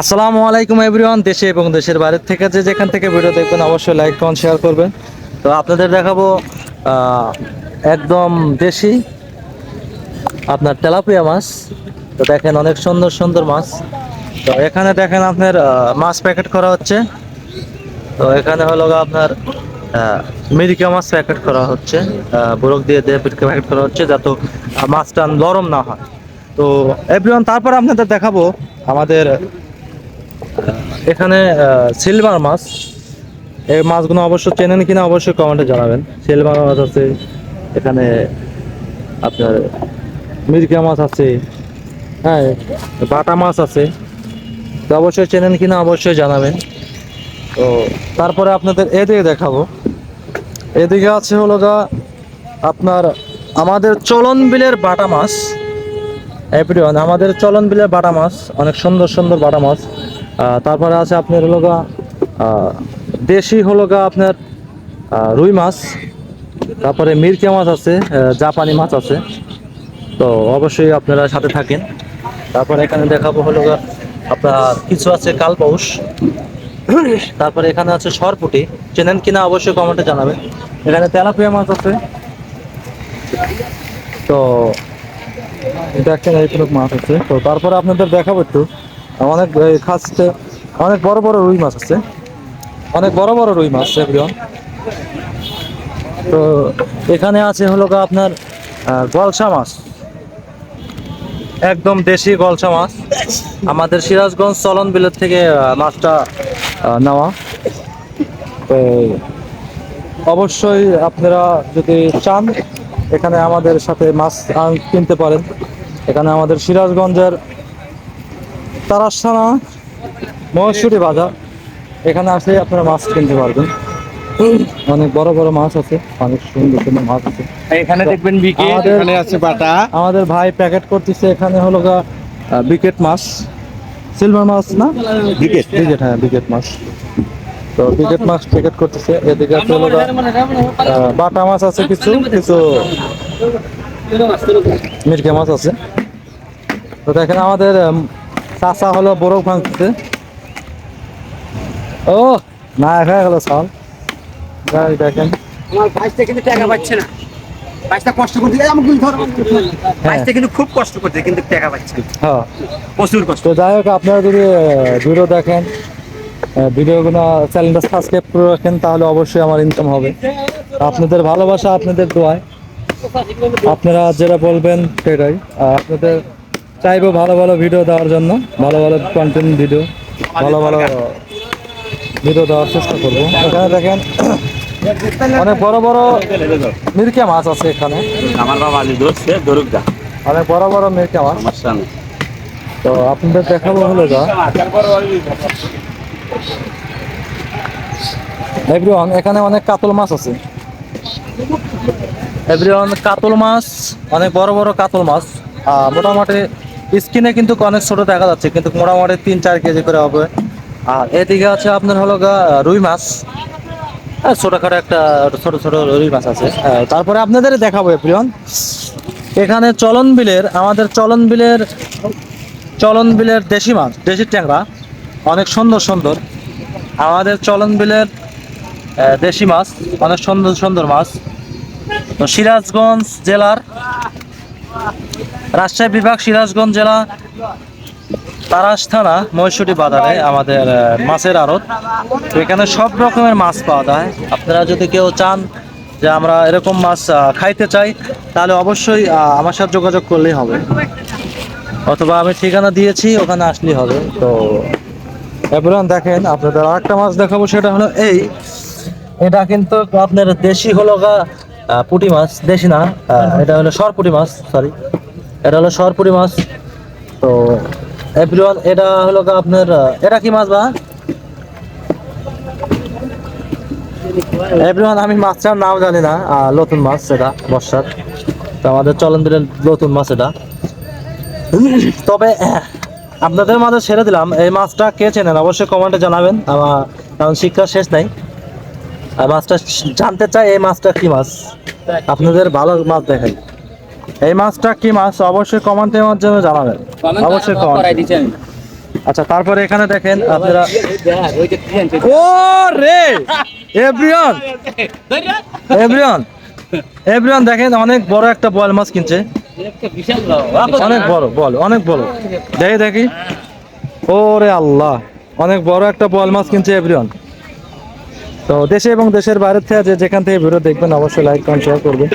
আসসালামু আলাইকুম এভরিওয়ান, দেশে এবং দেশের বাইরের থেকে যে যেখান থেকে ভিডিও দেখবেন অবশ্যই লাইক কমেন্ট শেয়ার করবেন। তো আপনাদের দেখাবো একদম দেশি আপনার তেলাপিয়া মাছ। তো দেখেন অনেক সুন্দর সুন্দর মাছ। তো এখানে দেখেন আপনার মাছ প্যাকেট করা হচ্ছে। তো এখানে হলো আপনার মিরিকা মাছ প্যাকেট করা হচ্ছে। বরফ দিয়ে দিয়ে প্যাকেট করা হচ্ছে যাতে মাছটা নরম না হয়। তো এভরিওয়ান, তারপর আপনাদের দেখাবো আমাদের এখানে সিলভার মাছ। এই মাছগুলো অবশ্য চেনেন কিনা অবশ্যই কমেন্টে জানাবেন। সিলভার মাছ আছে, এখানে আপনার মিরকা মাছ আছে হ্যাঁ বাটা মাছ আছে। তো অবশ্যই চেনেন কিনা অবশ্যই জানাবেন। তো তারপরে আপনাদের এদিকে দেখাবো। এদিকে আছে হলো গা আপনার আমাদের চলন বিলের বাটা মাছ। এভরিওয়ান আমাদের চলন বিলের বাটা মাছ, অনেক সুন্দর সুন্দর বাটা মাছ। তারপরে আছে আপনার হলো গা দেশি হলো গা আপনার রুই মাছ, তারপরে মিরকে মাছ আছে জাপানি মাছ আছে। তো অবশ্যই আপনারা সাথে থাকেন। তারপরে এখানে দেখাবো হলো গা আপনার কিছু আছে কালপৌষ। তারপরে এখানে আছে সরপুটি। চেনেন কিনা অবশ্যই কমেন্টে জানাবেন। এখানে তেলাপিয়া মাছ আছে। তো দেখেন এইগুলো মাছ আছে। তো তারপরে আপনাদের দেখাবো একটু। অনেক খাসতে অনেক বড় বড় রুই মাছ আছে। অনেক বড় বড় রুই মাছ এভরিওয়ান তো এখানে আছে হলো আপনার গলসা মাছ। একদম দেশি গলসা মাছ। আমাদের সিরাজগঞ্জ চলন বিলের থেকে মাছটা নেওয়া। তো অবশ্যই আপনারা যদি চান, এখানে আমাদের সাথে মাছ কিনতে পারেন। এখানে আমাদের সিরাজগঞ্জের তারাসানা মহেশ্বরী বাজার। এখানে আসলে আপনারা মাছ কিনতে পারবেন। অনেক বড় বড় মাছ আছে অনেক সুন্দর সুন্দর মাছ আছে। এখানে দেখবেন এখানে আছে বাটা। আমাদের ভাই প্যাকেট করতেছে এখানে হলো গা বিকেট মাছ। সিলভার মাছ না? বিকেট। বিকেট হ্যাঁ বিকেট মাছ। তো বিকেট মাছ প্যাকেট করতেছে। এদিকে আছে হলো বাটা মাছ আছে কিছু কিছু মিরকে মাছ আছে। তো দেখেন আমাদের চাচা হলো বরফ ভাঙতেছে ও না হয়ে গেল সাল যাই দেখেন। আমার বাইশটা কিন্তু টাকা পাচ্ছে না। বাইশটা কষ্ট করতে আমাকে ধর। বাইশটা কিন্তু খুব কষ্ট করতে কিন্তু টাকা পাচ্ছে হ্যাঁ। প্রচুর কষ্ট। যাই হোক আপনারা যদি ভিডিও দেখেন ভিডিওগুলো চ্যানেলটা সাবস্ক্রাইব করে রাখেন তাহলে অবশ্যই আমার ইনকাম হবে। আপনাদের ভালোবাসা আপনাদের দোয়ায় আপনারা যেটা বলবেন সেটাই। আপনাদের চাইব ভালো ভালো ভিডিও দেওয়ার জন্য ভালো ভালো কন্টেন্ট ভিডিও ভালো ভালো ভিডিও দেওয়ার চেষ্টা করব। এখানে দেখেন অনেক বড় বড় মিরকে মাছ আছে এখানে। আমার বাবা আলী ধরছে ধরুক দা অনেক বড় বড় মিরকে মাছ। তো আপনাদের দেখাবো হলো যা। এভরিওয়ান এখানে অনেক কাতল মাছ আছে। এভরিওয়ান কাতল মাছ অনেক বড় বড় কাতল মাছ। মোটামুটি স্কিনে কিন্তু অনেক ছোট দেখা যাচ্ছে, কিন্তু মোটামুটি তিন চার কেজি করে হবে। আর এদিকে আছে আপনার হলো রুই মাছ। আর ছোটখাটো একটা, ছোট ছোট রুই মাছ আছে। তারপরে আপনাদের দেখাবো এভরিওয়ান এখানে চলন বিলের, আমাদের চলন বিলের চলন বিলের দেশি মাছ, দেশি ট্যাংরা, অনেক সুন্দর সুন্দর। আমাদের চলন বিলের দেশি মাছ, অনেক সুন্দর সুন্দর মাছ। তো সিরাজগঞ্জ জেলার রাজশাহী বিভাগ, সিরাজগঞ্জ জেলা, তারাস থানা মহেশ্বরী বাজারে আমাদের মাছের আড়ত। তো এখানে সব রকমের মাছ পাওয়া যায়। আপনারা যদি কেউ চান যে আমরা এরকম মাছ খাইতে চাই, তাহলে অবশ্যই আমার সাথে যোগাযোগ করলেই হবে। অথবা আমি ঠিকানা দিয়েছি, ওখানে আসলেই হবে। তো এবার দেখেন, আপনাদের আরেকটা মাছ দেখাবো, সেটা হলো এই। এটা কিন্তু আপনার দেশি হলো পুঁটি মাছ, দেশি না এটা হলো সরপুটি মাছ সরি এটা হলো সরপুটি মাছ। তো এভরিওয়ান এটা হলো আপনার এটা কি মাছ বা? এভরিওয়ান আমি মাছটার নাম জানি না নতুন মাছ সেটা বর্ষার। তো আমাদের চলন দিলেন নতুন মাছ এটা। তবে আপনাদের মাঝে ছেড়ে দিলাম, এই মাছটা কে চেনেন? অবশ্যই কমেন্টে জানাবেন, আমার, কারণ শিক্ষা শেষ নাই। আর মাছটা জানতে চাই এই মাছটা কি মাছ? আপনাদের ভালো মাছ দেখাই। এই মাছটা কি মাছ? অবশ্যই কমেন্টের মাধ্যমে জানাবেন। অবশ্যই কমেন্ট। আচ্ছা তারপরে এখানে দেখেন আপনারা ও রে! এভরিওয়ান! এভরিওয়ান! এভরিওয়ান দেখেন অনেক বড় একটা বল মাছ কিনছে। অনেক বড়। বল অনেক বড়। দেখি দেখি। ওরে আল্লাহ! অনেক বড় একটা বল মাছ কিনছে এভরিওয়ান। তো দেশে এবং দেশের বাইরে থেকে যেখান থেকে ভিডিও দেখবেন অবশ্যই লাইক কমেন্ট শেয়ার করবেন।